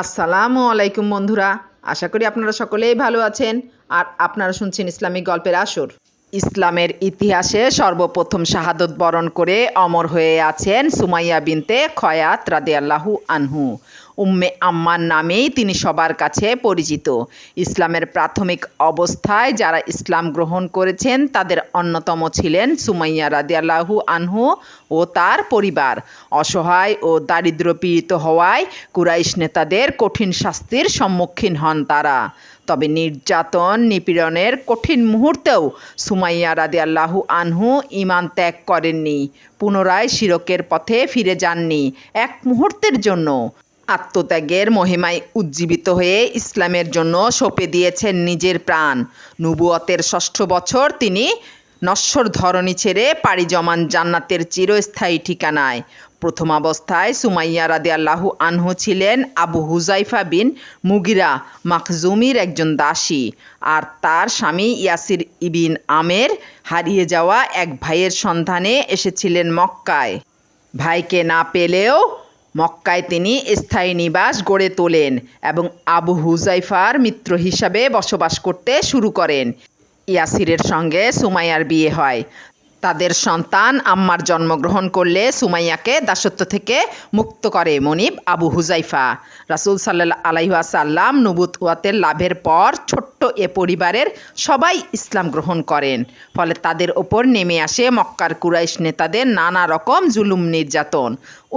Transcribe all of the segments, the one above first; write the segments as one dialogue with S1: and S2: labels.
S1: আসসালামু আলাইকুম বন্ধুরা। আশা করি আপনারা সকলেই ভালো আছেন। আর আপনারা শুনছেন ইসলামিক গল্পের আসর। ইসলামের ইতিহাসে সর্বপ্রথম শাহাদত বরণ করে অমর হয়ে আছেন সুমাইয়া বিনতে খয়াত রাদে আল্লাহু আনহু। উম্মে আম্মার নামেই তিনি সবার কাছে পরিচিত। ইসলামের প্রাথমিক অবস্থায় যারা ইসলাম গ্রহণ করেছেন, তাদের অন্যতম ছিলেন সুমাইয়া রাদিয়াল্লাহু আনহু ও তার পরিবার। অসহায় ও দারিদ্র্যপীড়িত হওয়ায় কুরাইশ নেতাদের কঠিন শাস্তির সম্মুখীন হন তারা। তবে নির্যাতন নিপীড়নের কঠিন মুহূর্তেও সুমাইয়া রাদিয়াল্লাহু আনহু ঈমান ত্যাগ করেননি, পুনরায় শিরকের পথে ফিরে যাননি এক মুহূর্তের জন্য। আত্মত্যাগের মহিমায় উজ্জীবিত হয়ে ইসলামের জন্য সঁপে দিয়েছেন নিজের প্রাণ। নুবুয়তের ষষ্ঠ বছর তিনি নশ্বর ধরণী ছেড়ে পাড়ি জমান জান্নাতের চিরস্থায়ী ঠিকানায়। প্রথম অবস্থায় সুমাইয়া রাদিয়াল্লাহু আনহু ছিলেন আবু হুজাইফা বিন মুগিরা মাখজুমির একজন দাসী আর তার স্বামী ইয়াসির ইবিন আমের হারিয়ে যাওয়া এক ভাইয়ের সন্ধানে এসেছিলেন মক্কায়। ভাইকে না পেলেও মক্কায় তিনি স্থায়ী নিবাস গড়ে তোলেন এবং আবু হুজাইফার মিত্র হিসাবে বসবাস করতে শুরু করেন। ইয়াসিরের সঙ্গে সুমাইয়ার বিয়ে হয়। তাদের সন্তান আম্মার জন্মগ্রহণ করলে সুমাইয়াকে দাসত্ব থেকে মুক্ত করে মনিব আবু হুজাইফা। রাসুল সাল্লাহ আলাইহাসাল্লাম নবুয়াতের লাভের পর ছোট্ট এ পরিবারের সবাই ইসলাম গ্রহণ করেন। ফলে তাদের ওপর নেমে আসে মক্কার কুরাইশ নেতাদের নানা রকম জুলুম নির্যাতন।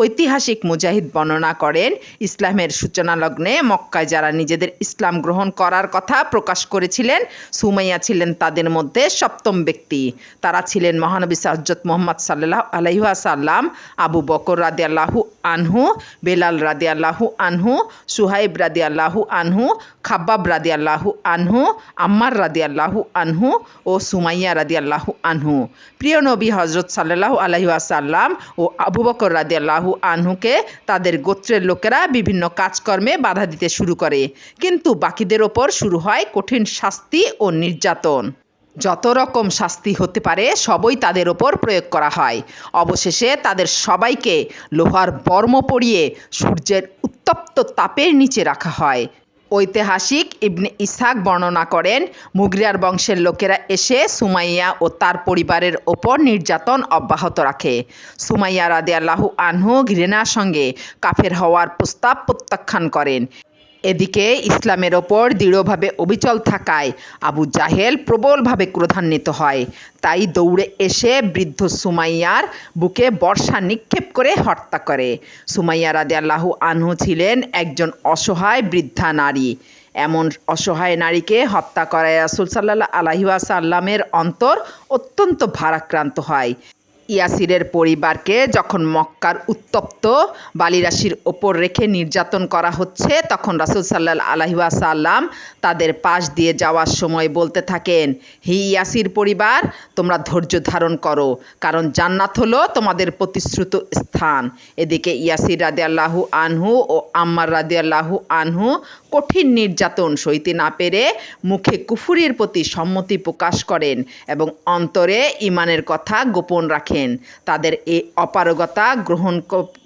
S1: ঐতিহাসিক মুজাহিদ বর্ণনা করেন। ইসলামের সূচনা লগ্নে মক্কায় যারা নিজেদের ইসলাম গ্রহণ করার কথা প্রকাশ করেছিলেন, সুমাইয়া ছিলেন তাদের মধ্যে সপ্তম ব্যক্তি। তারা ছিলেন মহানবী সাজ্জত মোহাম্মদ সাল্লাহ আলহিহাসাল্লাম আবু বকর রাদি আল্লাহু আনহু, বেলাল রাদি আল্লাহু আনহু, সুহাইব রাদি আল্লাহু আনহু, খাব্বাব রাদি আল্লাহু আনহু, আম্মার রাদি আল্লাহু আনহু ও সুমাইয়া রাদি আল্লাহু আনহু। প্রিয় নবী হজরত সাল্লাহ আলহিহাসাল্লাম ও আবু বকর রাদি আল্লাহু আনহুকে তাদের গোত্রের লোকেরা বিভিন্ন কাজকর্মে বাধা দিতে শুরু করে। কিন্তু বাকিদের ওপর শুরু হয় কঠিন শাস্তি ও নির্যাতন। যত রকম শাস্তি হতে পারে, সবই তাদের ওপর প্রয়োগ করা হয়। অবশেষে তাদের সবাইকে লোহার বর্ম পড়িয়ে সূর্যের উত্তপ্ত তাপের নিচে রাখা হয়। ঐতিহাসিক ইবনে ইসাক বর্ণনা করেন, মুগরিয়ার বংশের লোকেরা এসে সুমাইয়া ও তার পরিবারের ওপর নির্যাতন অব্যাহত রাখে। সুমাইয়া রাদে আল্লাহু আনহু ঘৃণার সঙ্গে কাফের হওয়ার প্রস্তাব প্রত্যাখ্যান করেন। এদিকে ইসলামের ওপর দৃঢ়ভাবে অবিচল থাকায় আবু জাহেল প্রবলভাবে ক্রোধান্বিত হয়। তাই দৌড়ে এসে বৃদ্ধ সুমাইয়ার বুকে বর্ষা নিক্ষেপ করে হত্যা করে। সুমাইয়া রাদে আল্লাহু আনহু ছিলেন একজন অসহায় বৃদ্ধা নারী। এমন অসহায় নারীকে হত্যা করায় রাসুল সাল্লাহ আলহিউসাল্লামের অন্তর অত্যন্ত ভারাক্রান্ত হয়। ইয়াসিরের পরিবারকে যখন মক্কার উত্তপ্ত বালিরাশির ওপর রেখে নির্যাতন করা হচ্ছে, তখন রাসুল সাল্লাহ আলহিউসাল্লাম তাদের পাশ দিয়ে যাওয়ার সময় বলতে থাকেন, হি ইয়াসির পরিবার, তোমরা ধৈর্য ধারণ করো, কারণ জান্নাত হলো তোমাদের প্রতিশ্রুত স্থান। এদিকে ইয়াসির রাদে আল্লাহু আনহু ও আম্মার রাদে আল্লাহু আনহু কঠিন নির্যাতন সইতে না পেরে মুখে কুফুরির প্রতি সম্মতি প্রকাশ করেন এবং অন্তরে ইমানের কথা গোপন রাখেন। তাদের এই অপারগতা গ্রহণ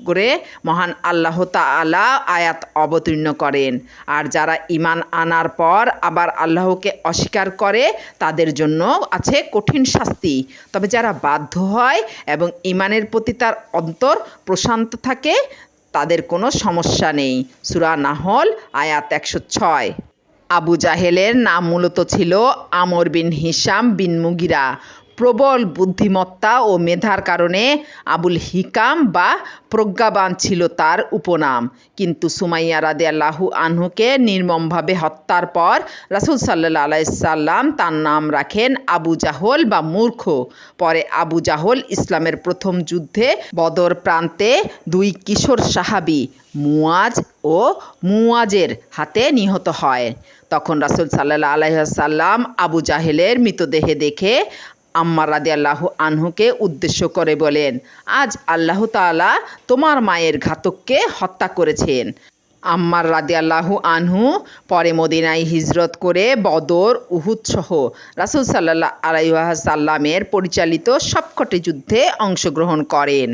S1: করে মহান আল্লাহ তালা আয়াত অবতীর্ণ করেন। আর যারা ইমান আনার পর আবার আল্লাহকে অস্বীকার করে, তাদের জন্য আছে কঠিন শাস্তি। তবে যারা বাধ্য হয় এবং ইমানের প্রতি তার অন্তর প্রশান্ত থাকে, তাদের কোনো সমস্যা নেই। সুরা নাহল, আয়াত একশো ছয়। আবু জাহেলের নাম মূলত ছিল আমর বিন হিসাম বিন মুগিরা। প্রবল বুদ্ধিমত্তা ও মেধার কারণে আবুল হিকাম বা প্রজ্ঞাবান ছিল তার উপনাম। কিন্তু সুমাইয়া রাদে আল্লাহু আনহুকে নির্মমভাবে হত্যার পর রাসুল সাল্লাহ আলাইসাল্লাম তার নাম রাখেন আবু জাহল বা মূর্খ। পরে আবু জাহল ইসলামের প্রথম যুদ্ধে বদর প্রান্তে দুই কিশোর সাহাবি মুয়াজ ও মুয়াজের হাতে নিহত হয়। তখন রাসুল সাল্লাহ আলাইসাল্লাম আবু জাহেলের মৃতদেহে দেখে আম্মার রাদে আল্লাহ আনহুকে উদ্দেশ্য করে বলেন, আজ আল্লাহ তালা তোমার মায়ের ঘাতককে হত্যা করেছেন। আম্মার রাদে আল্লাহ আনহু পরে মদিনায় হিজরত করে বদর উহুৎসহ রাসুল সাল্লাহ আলাইসাল্লামের পরিচালিত সবকটি যুদ্ধে অংশগ্রহণ করেন।